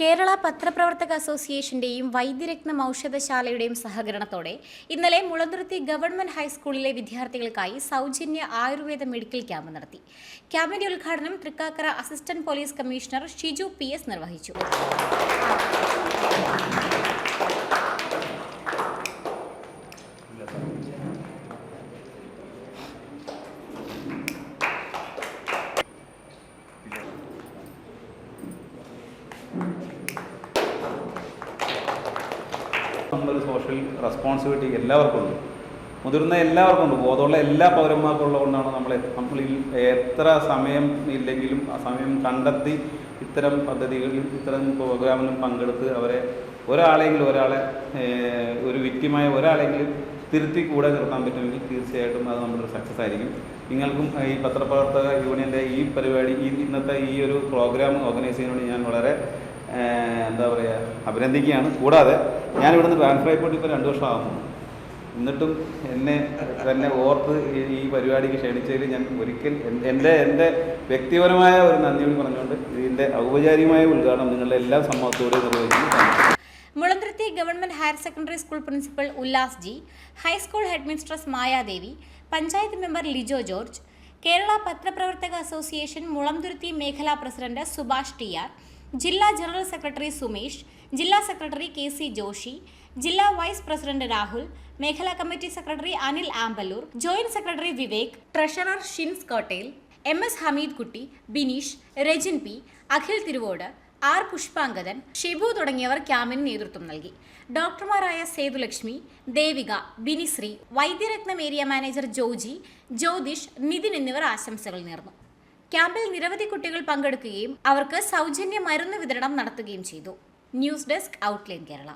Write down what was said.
കേരള പത്രപ്രവർത്തക അസോസിയേഷന്റെയും വൈദ്യരത്നം ഔഷധശാലയുടെയും സഹകരണത്തോടെ ഇന്നലെ മുളന്തുരുത്തി ഗവൺമെന്റ് ഹൈസ്കൂളിലെ വിദ്യാർത്ഥികൾക്കായി സൗജന്യ ആയുർവേദ മെഡിക്കൽ ക്യാമ്പ് നടത്തി. ക്യാമ്പിന്റെ ഉദ്ഘാടനം Thrikkakara assistant police commissioner Shiju P നിർവഹിച്ചു. നമ്മളൊരു സോഷ്യൽ റെസ്പോൺസിബിലിറ്റി എല്ലാവർക്കും ഉണ്ട്. മുതിർന്ന എല്ലാവർക്കും ഉണ്ട്. ബോധമുള്ള എല്ലാ പൗരന്മാർക്കും ഉള്ളതുകൊണ്ടാണ് നമ്മൾ നമ്മൾ എത്ര സമയം ഇല്ലെങ്കിലും ആ സമയം കണ്ടെത്തി ഇത്തരം പദ്ധതികളിൽ ഇത്തരം പ്രോഗ്രാമിലും പങ്കെടുത്ത് അവരെ ഒരാളെങ്കിലും ഒരാളെ ഒരു വ്യക്തിമായ ഒരാളെങ്കിലും തിരുത്തി കൂടെ നിർത്താൻ പറ്റുമെങ്കിൽ തീർച്ചയായിട്ടും അത് നമ്മുടെ സക്സസ് ആയിരിക്കും. നിങ്ങൾക്കും ഈ പത്രപ്രവർത്തക യൂണിയന്റെ ഈ പരിപാടി ഈ ഇന്നത്തെ ഈ ഒരു പ്രോഗ്രാം ഓർഗനൈസ് ചെയ്യുന്നതിനോട് ഞാൻ വളരെ എന്താ പറയുക അഭിനന്ദിക്കുകയാണ്. കൂടാതെ ഞാൻ ഇവിടുന്ന് ട്രാൻസ്ഫർ ആയിപ്പോയിട്ട് ഇപ്പോൾ രണ്ട് വർഷം വർഷമാകുന്നു എന്നിട്ടും എന്നെ തന്നെ ഓർത്ത് ഈ- പരിപാടിക്ക് ക്ഷണിച്ചതിൽ ഞാൻ ഒരിക്കൽ എന്റെ എന്റെ വ്യക്തിപരമായ ഒരു നന്ദി കൂടി പറഞ്ഞുകൊണ്ട് ഇതിന്റെ ഔപചാരികമായ ഉദ്ഘാടനം നിങ്ങളുടെ എല്ലാ സമ്മതത്തോടെ നിർവഹിക്കുന്നു. Mulanthuruthy government higher secondary school principal Ullas G high school headmistress Mayadevi panchayat member Lijo George Kerala പത്രപ്രവർത്തക അസോസിയേഷൻ മുളന്തുരുത്തി മേഖലാ പ്രസിഡന്റ് സുഭാഷ് ടി ആർ ജില്ലാ ജനറൽ സെക്രട്ടറി സുമേഷ് ജില്ലാ സെക്രട്ടറി കെ സി ജോഷി ജില്ലാ വൈസ് പ്രസിഡന്റ് രാഹുൽ മേഖലാ committee secretary Anil Amballoor joint secretary Vivek treasurer Shins Kottel M S Hameed Kutty Binish Rajin P Akhil Thiruvodu R Pushpangadan Shibu തുടങ്ങിയവർ ക്യാമ്പിന് നേതൃത്വം നൽകി. ഡോക്ടർമാരായ Sethulakshmi Devika Binisree Vaidyaratnam area manager Joji Jyothish Nithin എന്നിവർ ആശംസകൾ നേർന്നു. ക്യാമ്പിൽ നിരവധി കുട്ടികൾ പങ്കെടുക്കുകയും അവർക്ക് സൗജന്യ മരുന്ന് വിതരണം നടത്തുകയും ചെയ്തു. News desk outline Kerala.